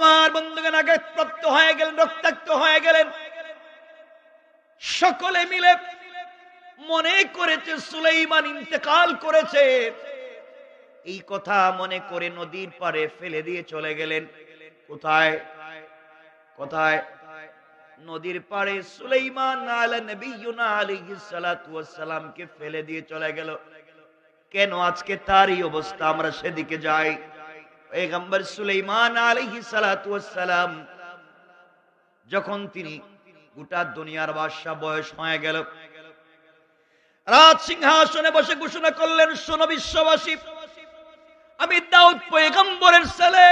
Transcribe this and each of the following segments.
আমার বন্ধুগণ আগে প্রাপ্ত হয়ে গেলেন, রক্তাক্ত হয়ে গেলেন। সকলে মিলে মনে করেছে, সুলাইমান ইন্তেকাল করেছে। এই কথা মনে করে নদীর পারে ফেলে দিয়ে চলে গেলেন। কোথায়? কোথায়? নদীর পাড়ে সুলাইমান সালামকে ফেলে দিয়ে চলে গেল। কেন আজকে তারই অবস্থা? আমরা সেদিকে যাই। আলাইহিস সালাতু ওয়াস সালাম যখন তিনি গোটা দুনিয়ার বাদশা বয়স হয়ে গেল রাজ সিংহাসনে বসে ঘোষণা করলেন, শোনো বিশ্ববাসী, আমি দাউদ পয়গম্বরের ছেলে,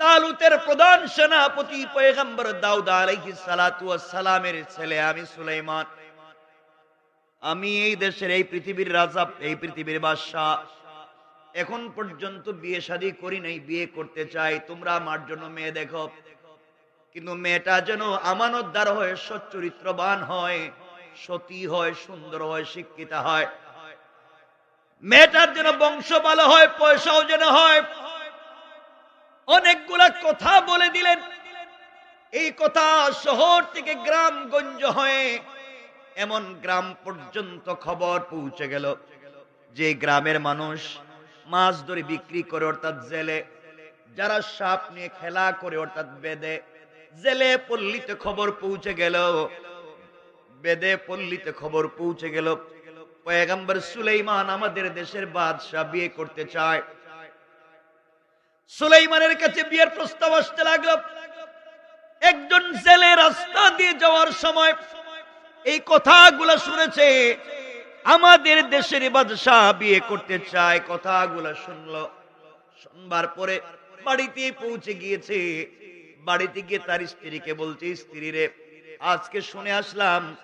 তালুতের প্রধান সেনাপতি পয়গম্বর দাউদ আলাইহিস সালাতু সালামের ছেলে, আমি সুলাইমান। আমি এই দেশের, এই পৃথিবীর রাজা, এই পৃথিবীর বাদশাহ এখন পর্যন্ত বিয়ে শাদী করি নাই, বিয়ে করতে চাই। তোমরা আমার জন্য মেয়ে দেখো। কিন্তু মেয়েটা যেন আমানতদার হয়ে সচ্চরিত্রবান হয়, সতী হয়, সুন্দর হয়, শিক্ষিতা হয়। মেয়েটার যেন বংশ ভালো হয়, পয়সাও যেন হয়। অনেকগুলা কথা বলে দিলেন। এই কথা শহর থেকে গ্রাম গঞ্জ হয়ে এমন গ্রাম পর্যন্ত খবর পৌঁছে গেল। যে গ্রামের মানুষ মাছ ধরে বিক্রি করে অর্থাৎ জেলে। যারা সাপ নিয়ে খেলা করে অর্থাৎ বেদে। জেলে পল্লীতে খবর পৌঁছে গেল। বেদে পল্লীতে খবর পৌঁছে গেল। পয়গম্বর সুলাইমান আমাদের দেশের বাদশাহ বিয়ে করতে চায়। সুলাইমানের কাছে বিয়ের প্রস্তাব আসতে লাগল। একজন জেলে রাস্তা দিয়ে যাওয়ার সময় এই কথাগুলো শুনেছে। আমাদের দেশের বাদশাহ বিয়ে করতে চায়। কথাগুলো শুনলো। শুনবার পরে বাড়িতে পৌঁছে গিয়েছে। বাড়িতে গিয়ে তার স্ত্রীকে বলছে, স্ত্রী রে, আজকে শুনে আসলাম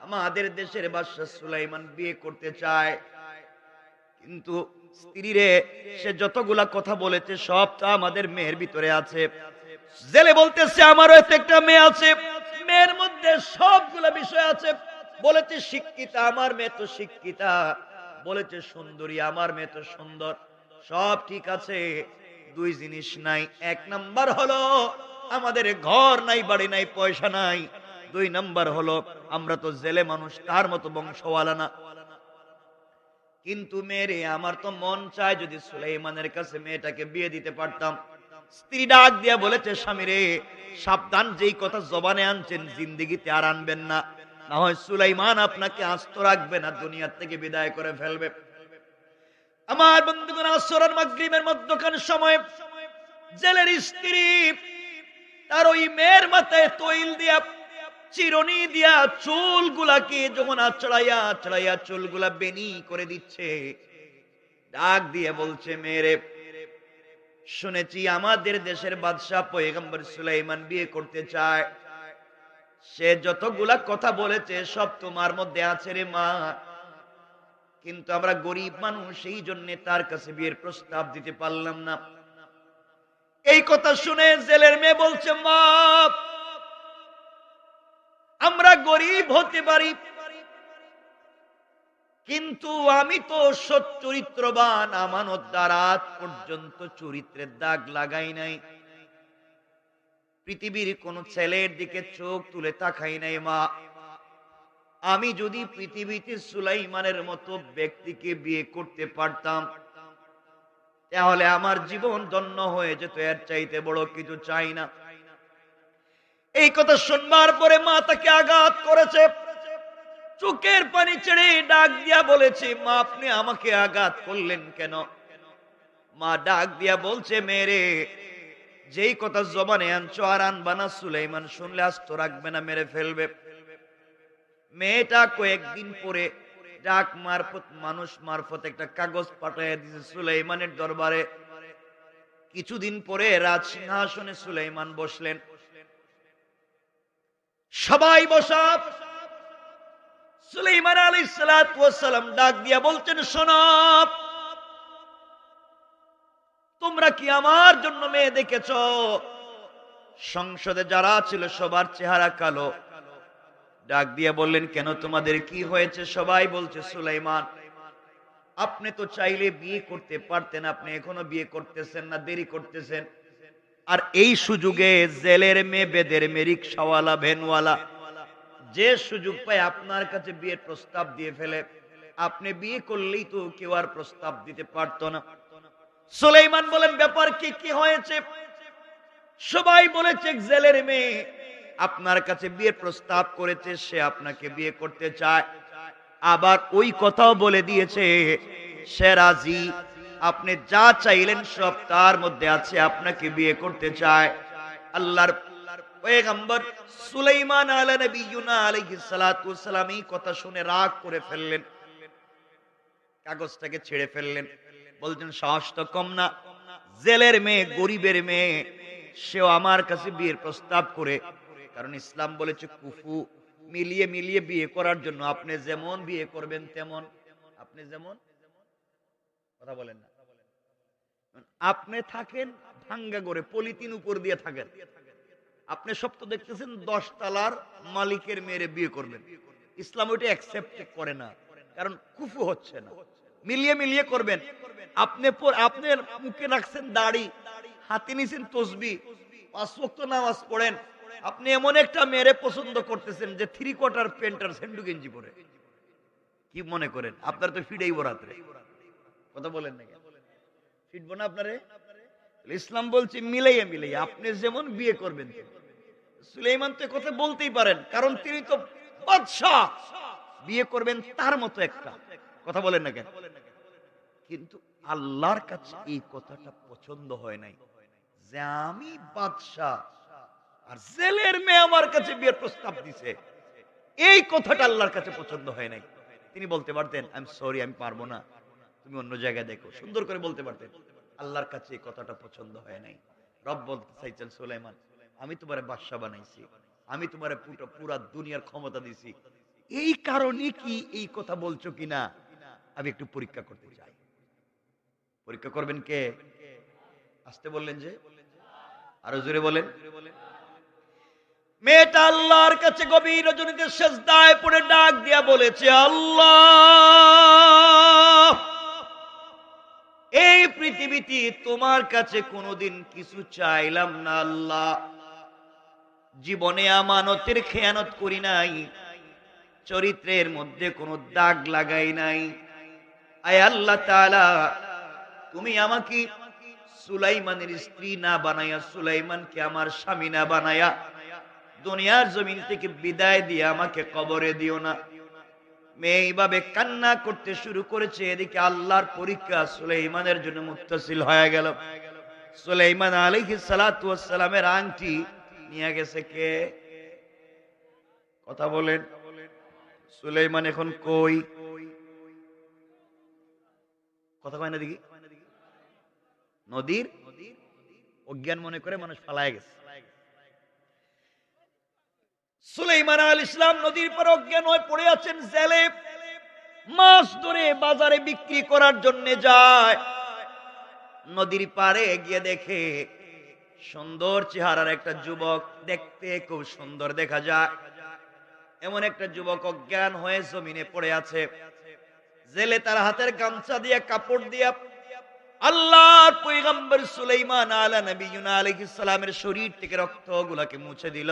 আমাদের দেশের বাদশাহ সুলাইমান বিয়ে করতে চায়। কিন্তু স্ত্রী রে, সে যতগুলা কথা বলেছে সব তা আমাদের মেয়ের ভিতরে আছে। জেলে বলতেছে, আমারও একটা মেয়ে আছে। মেয়ের মধ্যে সবগুলা বিষয় আছে। বলেছে, শিক্ষিতা, আমার মেয়ে তো শিক্ষিতা। বলেছে, সুন্দরী, আমার মেয়ে তো সুন্দর। সব ঠিক আছে, দুই জিনিস নাই। এক নাম্বার হলো, আমাদের ঘর নাই, বাড়ি নাই, পয়সা নাই। দুই নাম্বার হলো, আমরা তো জেলে মানুষ, তার মতো বংশওয়ালা না। কিন্তু মেরে, আমার তো মন চায় যদি সুলাইমানের কাছে মেয়েটাকে বিয়ে দিতে পারতাম। স্ত্রী ডাক দিয়া বলেছে স্বামী রে সাবধান, যেই কথা জবানে আনছেন, জিন্দিগিতে আর আনবেন না। না হয় সুলাইমান আপনাকে আস্ত রাখবে না, দুনিয়ার থেকে বিদায় করে ফেলবে। আমার বন্ধুগণ, আসরের মাগরিবের মধ্যখান সময়, জেলের স্ত্রী, তার ওই মেয়ের মাথায় তৈল দিয়া, চিরনি দিয়া চুল গুলাকে যখন আচড়াইয়া আচড়াইয়া চুলগুলা বেনি করে দিচ্ছে, ডাক দিয়ে বলছে মেরে শুনেছি আমাদের দেশের বাদশাহ পয়গম্বর সুলাইমান বিয়ে করতে চায়। সে যতগুলা কথা বলেছে, সব তোমার মধ্যে আছে রে মা। কিন্তু আমরা গরিব মানুষ সেই জন্য তার কাছে বিয়ের প্রস্তাব দিতে পারলাম না। এই কথা শুনে জেলের মেয়ে বলছে, মা, আমরা গরিব হতে পারি, কিন্তু আমি তো সচ্চরিত্রবান আমানত দ্বারা পর্যন্ত চরিত্রের দাগ লাগাই নাই। পৃথিবীর কোন ছেলের দিকে চোখ তুলে তাকাই নাই, মা। আমি যদি পৃথিবীতে সুলাইমানের মতো ব্যক্তিকে বিয়ে করতে পারতাম, তাহলে আমার জীবন ধন্য হয়ে যেত, এর চাইতে বড় কিছু চাই না। এই কথা শুনবার পরে মা তাকে আঘাত করেছে। চোখের পানি ছেড়ে ডাক দিয়া বলেছে, মা, আপনি আমাকে আঘাত করলেন কেন? মা ডাক দিয়া বলছে মেরে যেই কথা জবানে আনছো আর আনবানা সুলাইমান, শুনলে আস্ত রাখবে না, মেরে ফেলবে। মেয়েটা কয়েকদিন পরে ডাক মারফত, মানুষ মারফত একটা কাগজ পাঠাইয়া দিছে সুলাইমানের দরবারে। কিছুদিন পরে রাজ সিংহাসনে সুলাইমান বসলেন। সবাই বসা। সুলাইমান আলী সালাম ডাক দিয়া বলছেন শোনাব তোমরা কি আমার জন্য মেয়ে দেখেছ? সংসদে যারা ছিল, সবার চেহারা কালো। ডাক দিয়ে বললেন, কেন তোমাদের কি হয়েছে? সবাই বলছে, সুলাইমান, আপনি তো চাইলে বিয়ে করতে পারতেন, আপনি এখনও বিয়ে করতেছেন না, দেরি করতেছেন। আর এই সুযোগে জেলের মেয়ে, বেদের মেয়ে, রিক্সাওয়ালা, ভ্যানওয়ালা, যে সুযোগ পায় আপনার কাছে বিয়ের প্রস্তাব দিয়ে ফেলে। আপনি বিয়ে করলেই তো কেউ আর প্রস্তাব দিতে পারতো না। সুলাইমান বলেন, ব্যাপার কি কি হয়েছে? সবাই বলেছে, জেলের মেয়ে আপনার কাছে বিয়ের প্রস্তাব করেছে, সে আপনাকে বিয়ে করতে চায়। আবার ওই কথাও বলে দিয়েছে, সে রাজি, আপনি যা চাইলেন সব তার মধ্যে আছে, আপনাকে বিয়ে করতে চায়। আল্লাহর পয়গম্বর সুলাইমান আলা নবিয়ুনা আলাইহিস সালাতু ওয়াসসালাম এই কথা শুনে রাগ করে ফেললেন, কাগজটাকে ছেড়ে ফেললেন। বলছেন সাহস তো কম না। জেলের মেয়ে, গরিবের মেয়ে, সেও আমার কাছে বিয়ের প্রস্তাব করে, কারণ ইসলাম বলেছে, কুফু, মিলিয়ে মিলিয়ে বিয়ে করার জন্য আপনি যেমন বিয়ে করবেন তেমন। আপনি যেমন? কথা বলেন না। আপনি থাকেন ভাঙ্গা করে পলিথিন উপর দিয়ে থাকেন। আপনি সব তো দেখতেছেন, দশ তালার মালিকের মেয়েরে বিয়ে করবেন ইসলাম ওইটা অ্যাকসেপ্ট করে না, কারণ কুফু হচ্ছে না। মিলিয়ে মিলিয়ে করবেন। আপনি আপনার মুখে রাখছেন দাড়ি, হাতে নিছেন তসবি, পাঁচ ওয়াক্ত নামাজ পড়েন। আপনি এমন একটা মেয়েরে পছন্দ করতেছেন যে থ্রি কোয়ার্টার প্যান্ট আর সেন্ডু গেঞ্জি পরে। কি মনে করেন? আপনার তো ফিডেই বরাত্রে কথা বলেন না ফিটবো না আপনারে? ইসলাম বলছে মিলাইয়া মিলাইয়া, আপনি যেমন বিয়ে করবেন। সুলাইমান তো কথা বলতেই পারেন, কারণ তিনি তো বাদশাহ। বিয়ে করবেন তার মতো একটা। কথা বলেন না কেন? কিন্তু আল্লাহর কাছে এই কথাটা পছন্দ হয় নাই। যে আমি বাদশাহ, আর জেলের মেয়ে আমার কাছে বিয়ের প্রস্তাব দিছে। এই কথাটা আল্লাহর কাছে পছন্দ হয় নাই। তিনি বলতে পারতেন আমি সরি আমি পারব না। তুমি অন্য জায়গায় দেখো। সুন্দর করে বলতে পারতেন, আল্লাহর কাছে এই কথাটা পছন্দ হয় নাই। রব বলতে চাইছেন, সুলাইমান, আমি তোমারে বাদশা বানাইছি। আমি তোমারে পুরো, পুরা দুনিয়ার ক্ষমতা দিছি। এই কারণে কি এই কথা বলছো কিনা, আমি একটু পরীক্ষা করতে চাই। পরীক্ষা করবেন কে? আসতে বললেন যে, আরও জোরে বলেন। মেয়েটা আল্লাহর কাছে গভীর রজনীতে সেজদায় পড়ে ডাক দিয়া বলেছে, আল্লাহ, এই পৃথিবীতে তোমার কাছে কোনোদিন কিছু চাইলাম না, আল্লাহ। জীবনে আমানতের খেয়ানত করি নাই, চরিত্রের মধ্যে কোনো দাগ লাগাই নাই। আয় আল্লাহ তাআলা তুমি আমাকে সুলাইমানের স্ত্রী না বানায়া সুলাইমানকে আমার স্বামী না বানায়া দুনিয়ার জমিন থেকে বিদায় দিয়ে আমাকে কবরে দিও না। মেয়ে এইভাবে কান্না করতে শুরু করেছে, এদিকে আল্লাহর পরীক্ষা সুলাইমানের জন্য মুত্তাসিল হয়ে গেল। সুলাইমান আলাইহিস সালাতু ওয়াস সালামের আংটি নিয়ে গেছে কে? কথা বলেন। সুলাইমান এখন কই? কথা কয় না দেখি। নদীর অজ্ঞান মনে করে মানুষ ফালায় গেছে। সুলাইমান আল ইসলাম নদীর পর অজ্ঞান হয়ে পড়ে আছেন জেলে। মাছ ধরে বাজারে বিক্রি করার জন্য যায়। নদীর পারে গিয়ে দেখে সুন্দর চেহারার একটা যুবক দেখতে খুব সুন্দর দেখা যায়। এমন একটা যুবক অজ্ঞান হয়ে জমিনে পড়ে আছে। জেলে তার হাতের গামছা দিয়ে কাপড় দিয়া আল্লাহর পয়গম্বর সুলাইমান আলা নবিয়ুনা আলাইহিস সালামের শরীর থেকে রক্ত গুলাকে মুছে দিল।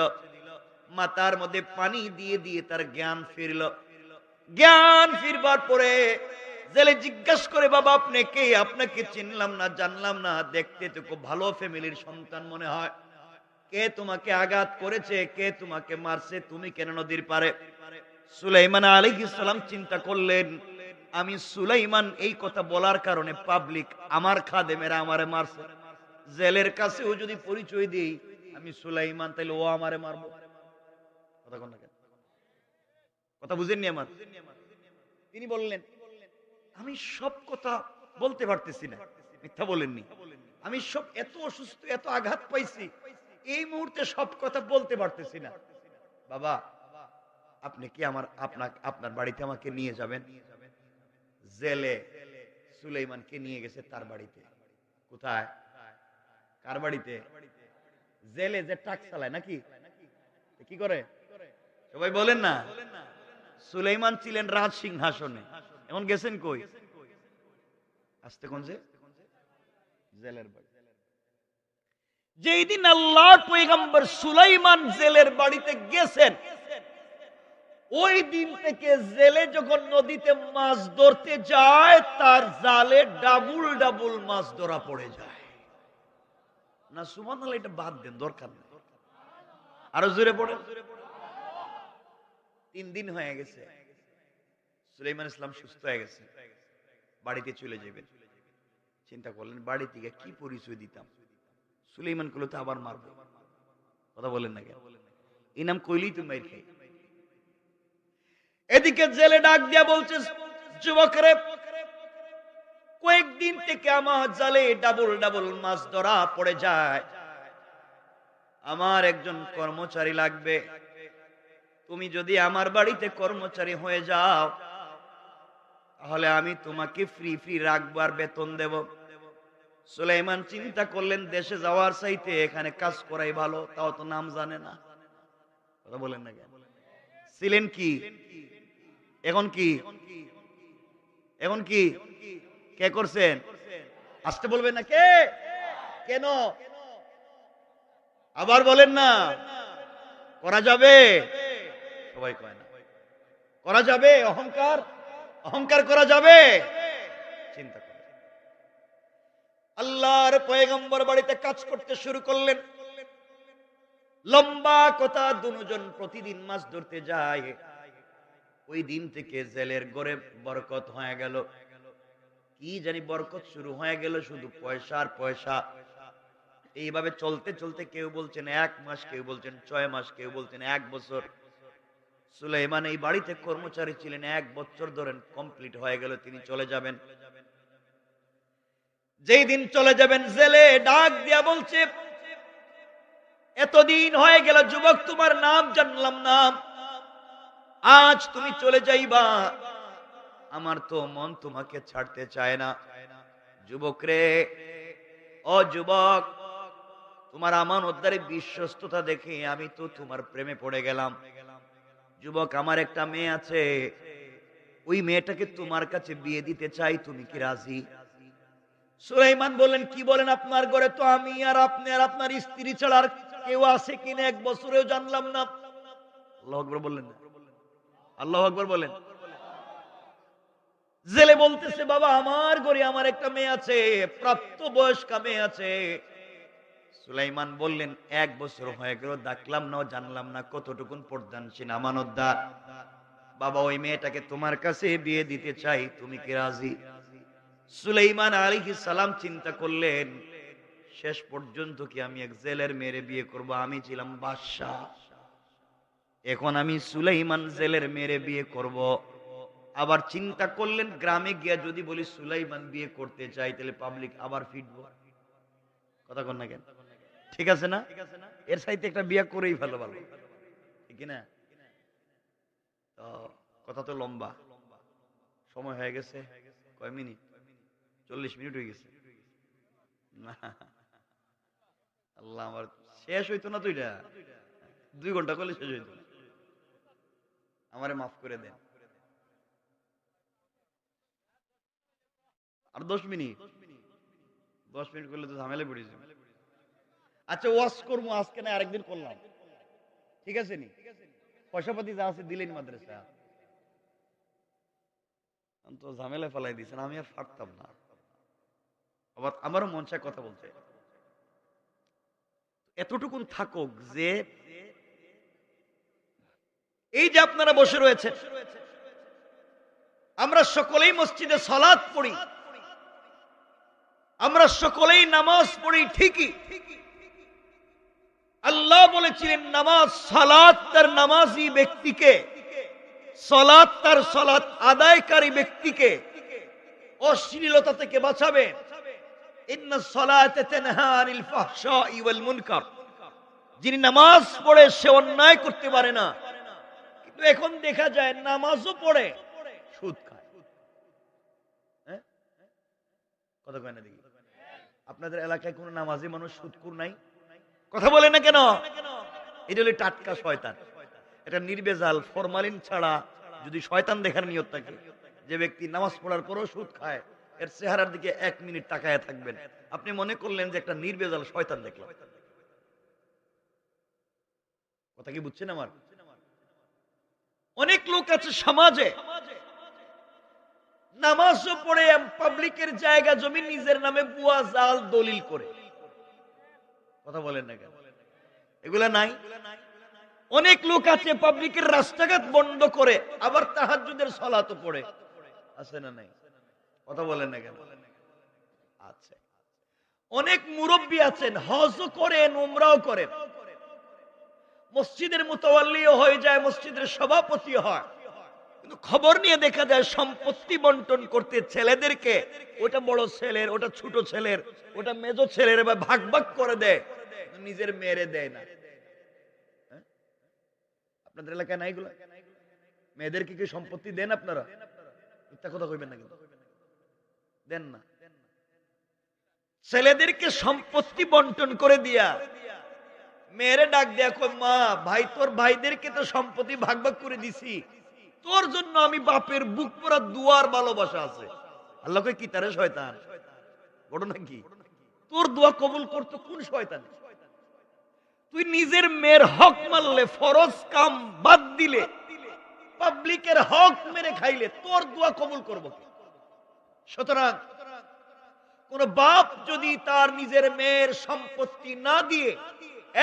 মাথার মধ্যে পানি দিয়ে দিয়ে তার জ্ঞান ফিরল। জ্ঞান ফিরবার পরে জেলে জিজ্ঞাসা করে, বাবা, আপনি কে? আপনাকে চিনলাম না, জানলাম না। দেখতে তো খুব ভালো ফ্যামিলির সন্তান মনে হয়। কে তোমাকে আঘাত করেছে? কে তোমাকে মারছে? তুমি কেন নদীর পারে সুলাইমান আলাইহিস সালাম চিন্তা করলেন আমি সুলাইমান এই কথা বলার কারণে পাবলিক আমার খাদেমেরা আমারে মারছে। জেলের কাছেও যদি পরিচয় দিই, আমি সুলাইমান, তাইলে ও আমারে মারবো। কথা কথা বুঝেননি আমার? তিনি বললেন, আমি সব কথা বলতে পারতেছি না। মিথ্যা বলেননি। আমি সব এত অসুস্থ, এত আঘাত পাইছি, এই মুহূর্তে সব কথা বলতে পারতেছি না। বাবা, আপনি কি আমার আপনার আপনার বাড়িতে আমাকে নিয়ে যাবেন? জেলে সুলাইমানকে নিয়ে গেছে তার বাড়িতে। কোথায়? কার বাড়িতে? জেলে যে ট্রাক চালায় নাকি? কি করে? সবাই বলেন না। সুলাইমান ছিলেন রাজ সিংহাসনে। এখন গেছেন কই? আসতে কোন যে? জেলের বাড়ি। যেই দিন আল্লাহ পয়গম্বর সুলাইমান জেলের বাড়িতে গেছেন ওই দিন থেকে জেলে যখন নদীতে মাছ ধরতে যায়, তার জালে ডাবুল ডাবুল মাছ ধরা পড়ে যায়। না সুমান এটা বাদ দেন, দরকার নেই। আরও জোরে পড়ে তিন দিন হয়ে গেছে। সুলাইমান ইসলাম সুস্থ হয়ে গেছে। বাড়িতে চলে যাবেন। চিন্তা করলেন, বাড়ি থেকে কি পরিচয় দিতাম? সুলাইমানগুলো তো আবার মারবো। কথা বলেন না কেন? ইনাম কইলেই তো মাইর খাই। এদিকে জেলে ডাক দিয়া বলছে, যুবকরে, কয়েকদিন থেকে আমার জালে ডাবল ডাবল মাছ ধরা পড়ে যায়। আমার একজন কর্মচারী লাগবে। তুমি যদি আমার বাড়িতে কর্মচারী হয়ে যাও, তাহলে আমি তোমাকে ফ্রি ফ্রি রাখব আর বেতন দেব। সুলাইমান চিন্তা করলেন, দেশে যাওয়ার চাইতে এখানে কাজ করাই ভালো, তাও তো নাম জানে না। কথা বলেন না কেন? ছিলেন কি? এখন কি? এখন কি? কে করছেন? আসতে বলবেন না কে? কেন? আবার বলেন না। করা যাবে? সবাই কয় না। করা যাবে? অহংকার? অহংকার করা যাবে? চিন্তা করে আল্লাহর পয়গম্বর বাড়িতে কাজ করতে শুরু করলেন। লম্বা কথা, দুজন প্রতিদিন মাছ ধরতে যায়। ওই দিন থেকে জেলের গড়ে বরকত হয়ে গেল। কি জানি বরকত শুরু হয়ে গেল, শুধু পয়সা আর পয়সা। এইভাবে চলতে চলতে কেউ বলছেন এক মাস, কেউ বলছেন ছয় মাস, কেউ বলছেন এক বছর। সুলাইমান এই বাড়িতে কর্মচারী ছিলেন এক বছর ধরেন, কমপ্লিট হয়ে গেল, তিনি চলে যাবেন। যেই দিন চলে যাবেন, জেলে ডাক দিয়া বলছে এতদিন হয়ে গেল, যুবক, তোমার নাম জানলাম না। আজ তুমি চলে যাইবা। আমার তো মন তোমাকে ছাড়তে চায় না। যুবক রে, ও যুবক, তোমার আমান উদ্ধারে বিশ্বস্ততা দেখে আমি তো তোমার প্রেমে পড়ে গেলাম। যুবক, আমার একটা মেয়ে আছে। ওই মেয়েটাকে তোমার কাছে বিয়ে দিতে চাই, তুমি কি রাজি? সুলাইমান বললেন, কি বলেন আপনার ঘরে? তো আমি আর আপনি আর আপনার স্ত্রী ছাড়া আর কেউ আছে কিনা এক বছরেও জানলাম না। আল্লাহ আকবর বললেন আল্লাহ আকবর বলেন। জেলে বলতেছে, বাবা, আমার ঘরে আমার একটা মেয়ে আছে, প্রাপ্ত বয়স্কা মেয়ে আছে। সুলাইমান বললেন, এক বছর হয়ে গেল, দেখলাম না, জানলাম না, কতটুকুন পর্দানসীন আমানতদার। বাবা, ওই মেয়েটাকে তোমার কাছে বিয়ে দিতে চাই, তুমি কি রাজি? সুলাইমান আলী সালাম চিন্তা করলেন শেষ পর্যন্ত কি আমি এক জেলের মেয়েরে বিয়ে করব? আমি ছিলাম বাদশাহ। এখন আমি সুলাইমান জেলের মেয়েরে বিয়ে করব। আবার চিন্তা করলেন, গ্রামে গিয়া যদি বলি সুলাইমান বিয়ে করতে চাই, তাহলে পাবলিক আবার ফিটবো কথা কন না কেন? ঠিক আছে না? এর সাইতে একটা বিয়ে করেই ভালো ভালো। ঠিক না তো কথা তো লম্বা। সময় হয়ে গেছে। কয় মিনিট? চল্লিশ মিনিট হয়ে গেছে। না। আল্লাহ আমার শেষ হইতো না দুই ঘণ্টা করলে শেষ হইতো। আমারে মাফ করে দেন। আর দশ মিনিট। দশ মিনিট করলে তো আচ্ছা ওয়াশ করব, আজকে না আরেকদিন করলাম। ঠিক আছে নি? পয়সা পাতি যা আছে দিলেন মাদ্রাসা। তো ঝামেলা ফেলাই দিয়েছেন, আমি আর পারতাম না। আবার আমারও মন চায় কথা বলতে। এতটুকুন থাকুক যে এই যে আপনারা বসে রয়েছেন আমরা সকলেই মসজিদে সলাদ পড়ি, আমরা সকলেই নামাজ পড়ি, ঠিকই। আল্লাহ বলেছিলেন, নামাজ সালাত তার নামাজি ব্যক্তিকে সলাৎ তার সলাৎ আদায়কারী ব্যক্তিকে অশ্লীলতা থেকে বাঁচাবে। যিনি নামাজ পড়ে সে অন্যায় করতে পারে না। কিন্তু এখন দেখা যায় নামাজও পড়ে, সুদ খায়। হ্যাঁ? কথা দেখি। আপনাদের এলাকায় কোনো নামাজি মানুষ সুদকুর নাই? কথা বলে না কেন? এটা হলো টাটকা শয়তান। এটা নির্বেজাল, ফরমালিন ছাড়া যদি শয়তান দেখার নিয়ত থাকে, যে ব্যক্তি নামাজ পড়ার পরও সুদ খায় এর চেহারার দিকে এক মিনিট তাকায় থাকবেন। আপনি মনে করলেন যে একটা নির্বেজাল শয়তান দেখলাম। কথা কি বুঝছেন আমার? অনেক লোক আছে সমাজে, নামাজও পড়ে, পাবলিকের জায়গা, জমি নিজের নামে বুয়া, জাল, দলিল করে। কথা বলেন না কেন? এগুলা নাই? অনেক লোক আছে পাবলিকের রাস্তাঘাট বন্ধ করে, আবার তাহাজ্জুদের সলাত পড়ে। আছে না নাই? কথা বলেন না কেন? আছে অনেক মুরব্বী আছেন হজও করেন, উমরাও করেন। মসজিদের মোতাল্লিও হয়ে যায়, মসজিদের সভাপতি হয়। খবর নিয়ে দেখা যায়, সম্পত্তি বন্টন করতে ছেলেদেরকে, ওটা বড় ছেলের, ওটা ছোট ছেলের, ওটা মেজো ছেলের বা ভাগ ভাগ করে দেয়। নিজের মেয়েরে দেয় না। হ্যাঁ? আপনাদের এলাকায় নাই এগুলো? মেয়েদেরকে কি সম্পত্তি দেন আপনারা? কথা কইবেন না কিন্তু। দেন না। ছেলেদেরকে সম্পত্তি বন্টন করে দিয়া মেয়েরে ডাক দেয়া কই মা, ভাই, তোর ভাইদেরকে তো সম্পত্তি ভাগ ভাগ করে দিছি। তোর জন্য আমি বাপের বুক পরা দুয়ার ভালোবাসা আছে। আল্লাহ কই কি তারে শয়তান? বড় নাকি? তোর দোয়া কবুল করতো কোন শয়তান? তুই নিজের মেয়ের হক মারলে ফরজ কাম বাদ দিলে পাবলিকের হক মেরে খাইলে তোর দোয়া কবুল করব কে? সুতরাং কোন বাপ যদি তার নিজের মেয়ের সম্পত্তি না দিয়ে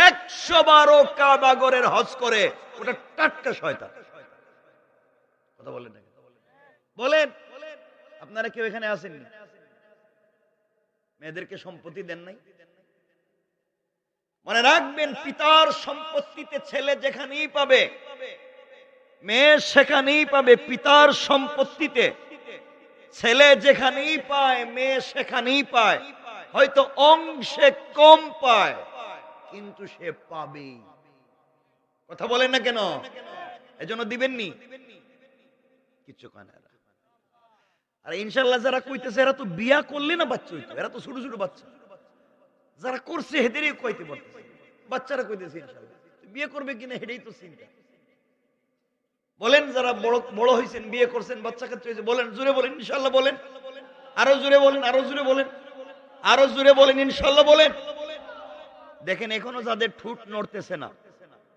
একশো বারো কাবাগরের হজ করে, ওটা টাটকা শয়তান। কথা বলেন বলেন। আপনারা কেউ এখানে আসেননি? মেয়েদেরকে সম্পত্তি দেন নাই? মনে রাখবেন, পিতার সম্পত্তিতে ছেলে যেখানেই পাবে, মেয়ে সেখানেই পাবে, পিতার সম্পত্তিতে ছেলে যেখানেই পায়, মেয়ে সেখানেই পায়। হয়তো অংশে কম পায়, কিন্তু সে পাবেই। কথা বলেন না কেন? এজন্য দিবেননি? কিচ্ছু কয় না আর ইনশাল্লাহ যারা কইতেছে, এরা তো বিয়া করলে না বাচ্চা হইতো, এরা তো ছোট ছোট বাচ্চা। যারা করছে হেদেরই কইতে পারতেছে। বাচ্চারা কইতেছে ইনশাল্লাহ বিয়ে করবে কিনা, হেডেই তো চিন্তা। বলেন যারা বড় হয়েছেন বিয়ে করছেন, বাচ্চা কাচ্চা হয়েছে বলেন জুড়ে বলেন ইনশাল্লাহ বলেন। আরও জুড়ে বলেন, আরও জুড়ে বলেন। আরও জুড়ে বলেন ইনশাল্লাহ বলেন। দেখেন, এখনও যাদের ঠুট নড়তেছে না,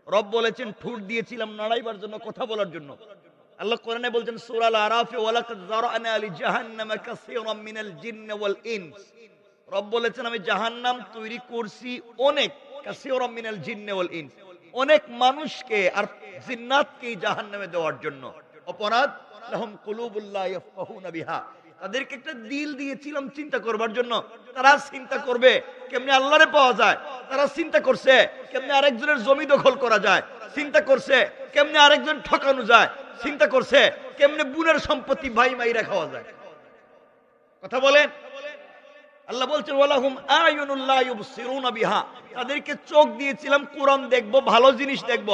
রব বলেছেন, ঠুট দিয়েছিলাম নাড়াইবার জন্য, কথা বলার জন্য। আল্লাহ কোরআনে বলছেন, সূরাল আরাফে, ওয়ালাকাদ যারানা লি জাহান্নামা কাসীরাম মিনাল জিন্ন ওয়াল ইনস। রব বলেছেন, আমি জাহান্নাম তৈরি করছি অনেক কাসীরাম মিনাল জিন্ন ওয়াল ইনস। অনেক মানুষকে আর জিন্নাতকে জাহান্নামে দেওয়ার জন্য। অপরাধ? তাদেরকে একটা দিল দিয়েছিলাম চিন্তা করবার জন্য। তারা চিন্তা করবে কেমনে আল্লাহরে পাওয়া যায়। তারা চিন্তা করছে কেমনে আরেকজনের জমি দখল করা যায়। চিন্তা করছে কেমনে আরেকজন ঠকানো যায়। চিন্তা করছে কেমনে বুনের সম্পত্তি ভাই মাইরা খাওয়া যায়। কথা বলেন? আল্লাহ বলছেন, ওয়ালাহুম আয়ুনুল্লাহ ইউবসিরুনা বিহা। তাদেরকে চোখ দিয়েছিলাম, কোরআন দেখব, ভালো জিনিস দেখব।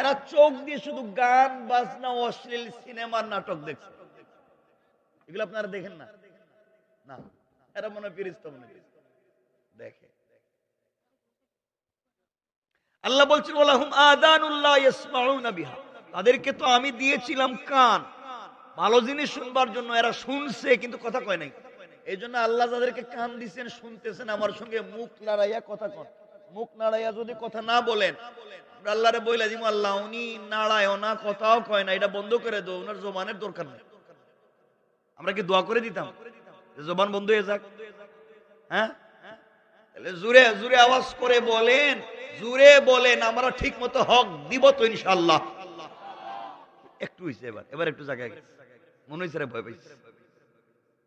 এরা চোখ দিয়ে শুধু গান, বাজনা, অশ্লীল সিনেমার নাটক দেখছে। এগুলো আপনারা দেখেন না? না। এরা মনে ফিরিস্তা মনে দেখে। আল্লাহ বলছেন, ওয়ালাহুম আদানুল্লাহ ইয়াসমাউনা বিহা। তাদেরকে তো আমি দিয়েছিলাম কান। ভালো জিনিস শুনবার জন্য এরা শুনছে, কিন্তু কথা কয় নাই। এই জন্য আল্লাহ যাদেরকে কান দিচ্ছেন শুনতেছেন, আমার সঙ্গে মুখ নাড়াইয়া কথা কন। মুখ নাড়াইয়া যদি কথা না বলেন আল্লাহরে বইলা দিব আল্লাহ, উনি নাড়ায় না, কথাও কয় না, এটা বন্ধ করে দো ওনার জবানের দরকার নেই। আমরা কি দোয়া করে দিতাম? জবান বন্ধ হয়ে যাক। হ্যাঁ? জুড়ে জুড়ে আওয়াজ করে বলেন জুরে বলেন, আমরা ঠিক মতো হক দিব তো ইনশাল্লাহ একটু হয়েছে এবার এবার একটু জায়গায় মনে হয়েছে ভয় পাইছে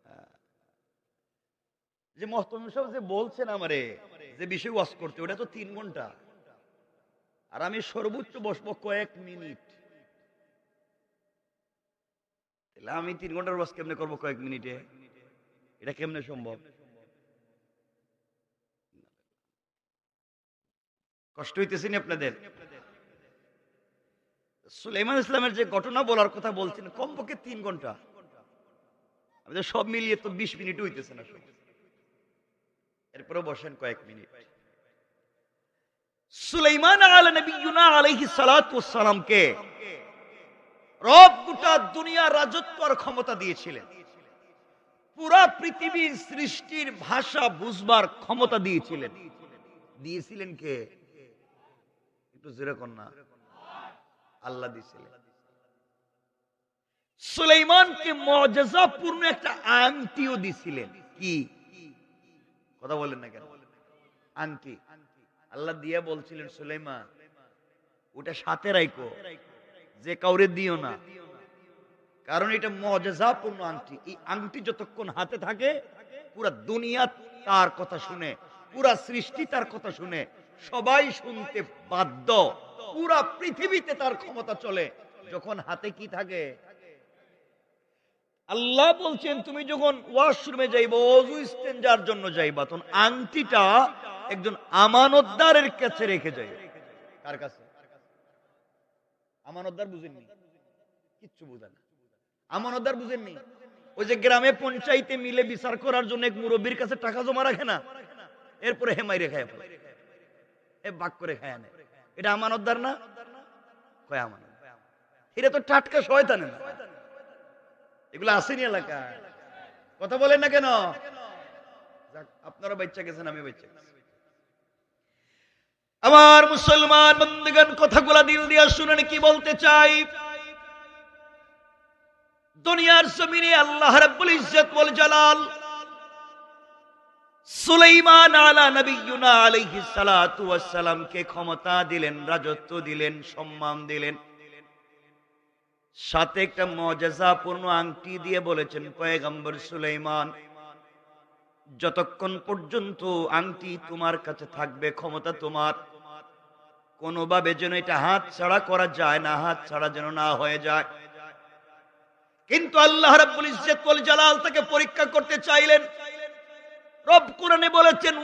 হ্যাঁ। যে মহতম সাহেব যে বলছেন আমারে, যে বিষয় ওয়াজ করতে, ওটা তো তিন ঘণ্টা। আর আমি সর্বোচ্চ বসবো কয়েক মিনিট। তাহলে আমি তিন ঘণ্টার ওয়াজ কেমনে করব কয়েক মিনিটে? এটা কেমনে সম্ভব? কষ্ট হইতেছে নি আপনাদের? সুলাইমান ইসলামের যে ঘটনা বলার কথা বলছেন, কমপক্ষে তিন ঘণ্টা। সব মিলিয়ে তো বিশ মিনিট হইতেছে না সব। এরপরে বসেন কয়েক মিনিট। সুলাইমান আলা নবিয়ুনা আলাইহিস সালাতু সালামকে রব গোটা দুনিয়া রাজত্ব আর ক্ষমতা দিয়েছিলেন। পুরা পৃথিবীর সৃষ্টির ভাষা বুঝবার ক্ষমতা দিয়েছিলেন। দিয়েছিলেন কে? একটু জোরে কর না। আল্লাহ দিছিলেন সুলাইমানকে মজাপূর্ণ একটা আংটিও দিছিলেন কি? কথা বলেন না কেন? আংটি আল্লাহ দিয়ে বলছিলেন, সুলাইমান, ওটা সাথে রাইকো যে কাউরে দিও না। কারণ এটা মজাপূর্ণ আংটি। এই আংটি যতক্ষণ হাতে থাকে, পুরা দুনিয়া তার কথা শুনে, পুরা সৃষ্টি তার কথা শুনে, সবাই শুনতে বাধ্য। পুরা পৃথিবীতে তার ক্ষমতা চলে। যখন হাতে কি থাকে আল্লাহ বলছেন, তুমি যখন ওয়াশরুমে যাইবা, অজু ইস্তেঞ্জার জন্য যাইবা, তখন আংটিটা একজন আমানতদারের কাছে রেখে যাই কার কাছে? আমানতদার বুঝেননি। কিচ্ছু বুঝে না। আমানতদার বুঝেননি। ওই যে গ্রামে পঞ্চায়েতে মিলে বিচার করার জন্য এক মুরব্বীর কাছে টাকা জমা রাখে না? এরপরে হেমাই রেখায় এ বাক করে খায় না। এটা আমানতদার না? কয় আমানত? এটা তো টাটকা শয়তানে না। এগুলো আসেনি এলাকায়। কথা বলেন না কেন? আপনারা বাচ্চা গেছেন আমি বাচ্চা আমার মুসলমান বন্ধুগণ, কথাগুলা দিল দিয়া শুনেন, কি বলতে চাই? দুনিয়ার জমিনে আল্লাহ রাব্বুল ইজ্জত ওয়াল জালাল সুলাইমান আলা নবিয়ুনা আলাইহিস সালাতু ওয়াস সালামকে ক্ষমতা দিলেন, রাজত্ব দিলেন, সম্মান দিলেন। সাথে একটা মজাজাপূর্ণ আংটি দিয়ে বলেছেন, পয়গম্বর সুলাইমান, যতক্ষণ পর্যন্ত আংটি তোমার কাছে থাকবে, ক্ষমতা তোমার। কোনোভাবে যেন এটা হাত ছাড়া করা যায় না, হাত ছাড়া যেন না হয়ে যায়। কিন্তু আল্লাহ জালাল তাকে পরীক্ষা করতে চাইলেন। রব কোরআনে বলেছেন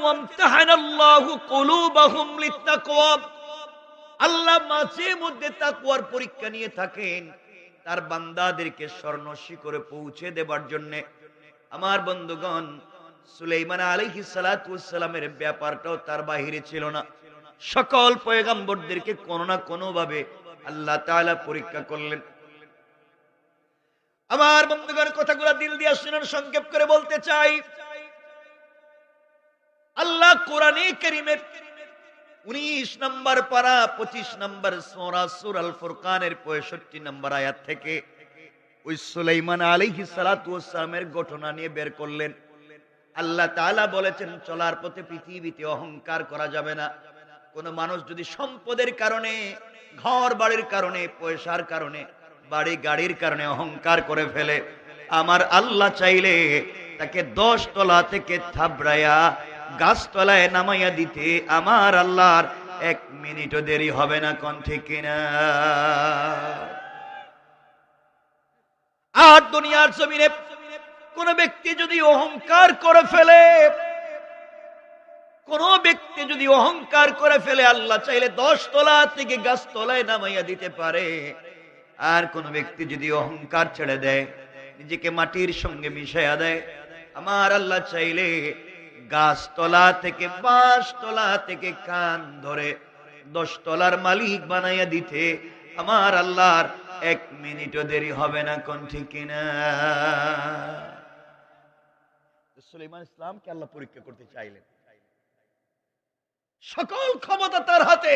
আল্লাহ মাঝে মধ্যে তাকওয়ার পরীক্ষা নিয়ে থাকেন। তার বান্দাদেরকে স্বর্ণশী করে পৌঁছে দেবার জন্য। আমার বন্ধুগণ, সুলাইমান আলাইহিস সালাতু ওয়াস সালামের ব্যাপারটাও তার বাহিরে ছিল না। সকল পয়গাম্বরদেরকে কোনো না কোনো ভাবে আল্লাহ তাআলা পরীক্ষা করলেন। আমার বন্ধুগণ, কথাগুলো দিল দিয়ে শুনুন, সংক্ষেপ করে বলতে চাই। আল্লাহ কোরআনে করিমের উনিশ নম্বর পারা, পঁচিশ নম্বর সোরা সুর আল ফুরকানের পঁয়ষট্টি নম্বর আয়াত থেকে ওই সুলাইমান আলাইহি সালামের ঘটনা নিয়ে বের করলেন। আল্লাহ তাআলা বলেছেন, চলার পথে পৃথিবীতে অহংকার করা যাবে না। কোন মানুষ যদি সম্পদের কারণে, ঘর বাড়ির কারণে, পয়সার কারণে, বাড়ি গাড়ির কারণে অহংকার করে ফেলে, আমার আল্লাহ চাইলে তাকে দশ তলা থেকে থাবড়াইয়া গাছতলায় নামাইয়া দিতে আমার আল্লাহর এক মিনিটও দেরি হবে না, কোন ঠিক কিনা? আর দুনিয়ার জমিনে কোন ব্যক্তি যদি অহংকার করে ফেলে, কোন ব্যক্তি যদি অহংকার করে ফেলে, আল্লাহ চাইলে দশ তলা থেকে গাছ তলায় নামাইয়া দিতে পারে। আর কোন ব্যক্তি যদি অহংকার ছেড়ে দেয়, নিজেকে মাটির সঙ্গে মিশাইয়া দেয়, আমার আল্লাহ চাইলে গাছ তলা থেকে বাঁশ তলা থেকে কান ধরে দশ তলার মালিক বানাইয়া দিতে আমার আল্লাহর এক মিনিটও দেরি হবে না, কোন ঠিক কিনা? সুলাইমান ইসলামকে আল্লাহ পরীক্ষা করতে চাইলেন। সকল ক্ষমতা তার হাতে।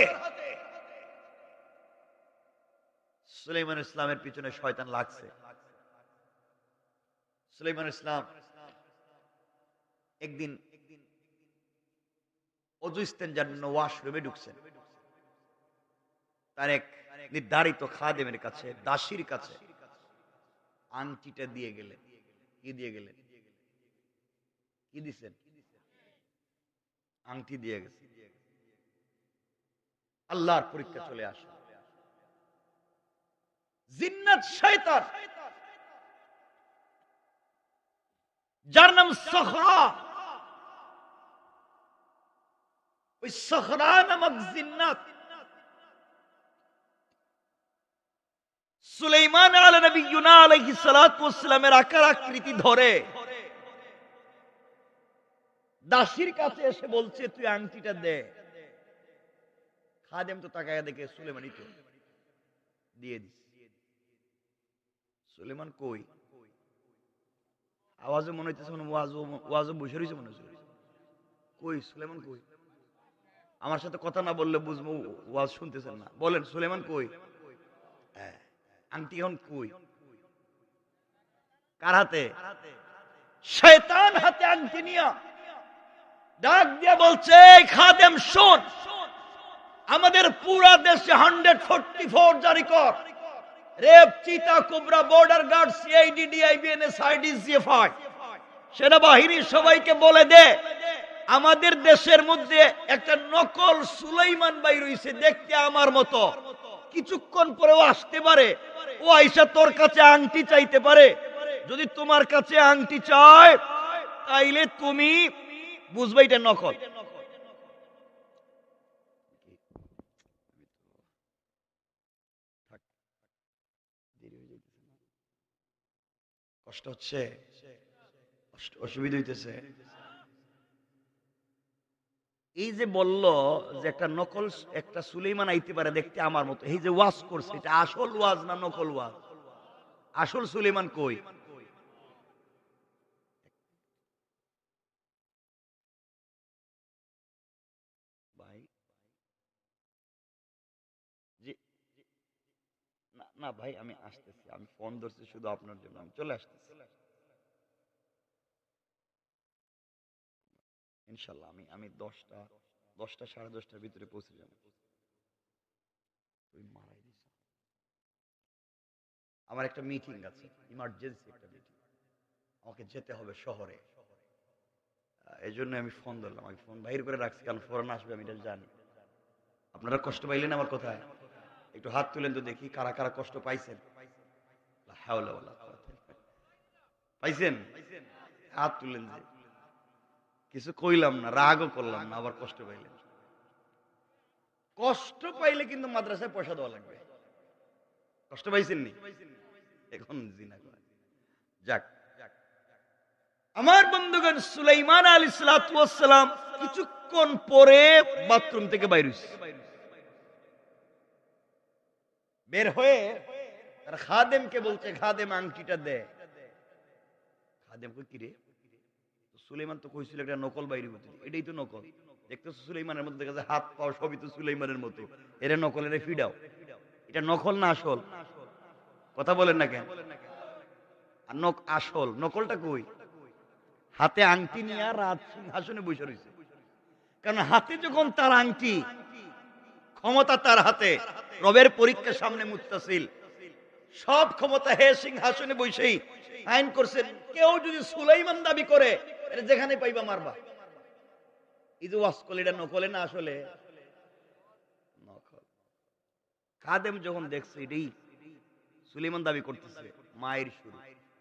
সুলাইমান ইসলামের পিছনে শয়তান লাগছে। সুলাইমান ইসলাম একদিন অজু ইস্তেঞ্জার জন্য ওয়াশরুমে ঢুকছেন। তার এক নির্ধারিত খাদেমের কাছে, দাসীর কাছে আংটিটা দিয়ে গেলেন। কি দিয়ে গেলেন? কি দিছেন? আংটি দিয়ে গেছে। আল্লাহর পরীক্ষা চলে আসে। জিন্নাত শয়তান। যার নাম সখরা ওই সখরা নামক জিন্নাত। সুলাইমান আলা নবিয়ুনা আলাইহিস সালাতু ওয়াসসালামের আকার আকৃতি ধরে। দাসীর কাছে এসে বলছে, তুই আংটিটা দে। খাদেম তো তাকায় দেখে সুলেমানই তো দিয়ে দিস সুলেমান কই? আওয়াজে মনে হইতেছে মনে ওয়াজ ওয়াজে বসে রয়েছে মনে হচ্ছে কই? সুলেমান কই? আমার সাথে কথা না বললে বুঝব, ওয়াজ শুনতেছেন না। বলেন, সুলেমান কই? আংটি এখন কই? কার হাতে? শয়তান হাতে আংটি নিয়া ডাক দিয়া বলছে, "এই খাদেম, শোন, আমাদের পুরা দেশে হান্ড্রেড ফোরটি ফোর জারি কর। Rape, cheetah, cobra border guard CID ডিআইবিএনএস আইডিসিএফআই সেনাবাহিনীর সবাইকে বলে দে আমাদের দেশের মধ্যে একটা নকল সুলাইমান বাই রইছে দেখতে আমার মতো। কিছুক্ষণ পরেও আসতে পারে। ও আইসা তোর কাছে আংটি চাইতে পারে। যদি তোমার কাছে আংটি চায়, তাইলে তুমি বুঝবে এটা নকল। কষ্ট হচ্ছে? অসুবিধা হইতেছে। এই যে বলল যে একটা নকল, একটা সুলেইমান আইতে পারে দেখতে আমার মতো, এই যে ওয়াজ করছে, এটা আসল ওয়াজ না নকল ওয়াজ? আসল সুলেইমান কই? না ভাই, আমি আসতেছি, আমি ফোন ধরছি শুধু আপনার জন্য, আমি চলে আসতেছি। ইনশাল্লাহ, আমি আমি দশটা দশটা সাড়ে দশটার ভিতরে পৌঁছে যাব। তুই মারাই দিস আমার একটা মিটিং আছে ইমার্জেন্সি একটা মিটিং আমাকে যেতে হবে শহরে। এই জন্য আমি ফোন ধরলাম। আমি ফোন বাইর করে রাখছি, কারণ ফোরন আসবে, আমি এটা জানি। আপনারা কষ্ট পাইলেন আমার কোথায়? একটু হাত তুলেন তো দেখি কারা কারা কষ্ট পাইছেন। পাইছেন? হাত তুলেন যে। কিছু কইলাম না, রাগও করলাম না, আবার কষ্ট পাইলেন কষ্ট পাইলে কিন্তু মাদ্রাসায় পয়সা দেওয়া লাগবে। কষ্ট পাইছেন নি? এখন জিনা যাক। আমার বন্ধুগণ, সুলাইমান আলী সালাম কিছুক্ষণ পরে বাথরুম থেকে বাইর বের হয়ে তার খাদেমকে বলছে, খাদেম আংটিটা দে। খাদেম কি রে? সুলেমান তো কইছিল একটা নকল বাইরে হতে এটাই তো নকল। দেখতেছো সুলেইমানের মতো, দেখা যায় হাত পাও সবই তো সুলেইমানের মতো। এরে নকল এরে ফিডাও এটা নকল না আসল? কথা বলেন না কেন? নক আসল, নকলটা কই? হাতে আংটি নিয়ে রাত সিংহাসনে বসে রয়েছে কারণ হাতে যখন তার আংটি, ক্ষমতা তার হাতে, রবের পরীক্ষার সামনে মুত্তাসিল। সব ক্ষমতা হে সিংহাসনে বসেই আইন করছেন। কেউ যদি সুলাইমান দাবি করে যেখানে পাইবা মারবা। এই যে ওয়াসকল এটা নকলে না আসলে? নকল। খাদেম যখন দেখছে, এটাই সুলেমান দাবি করতেছে, মায়ের শুরু।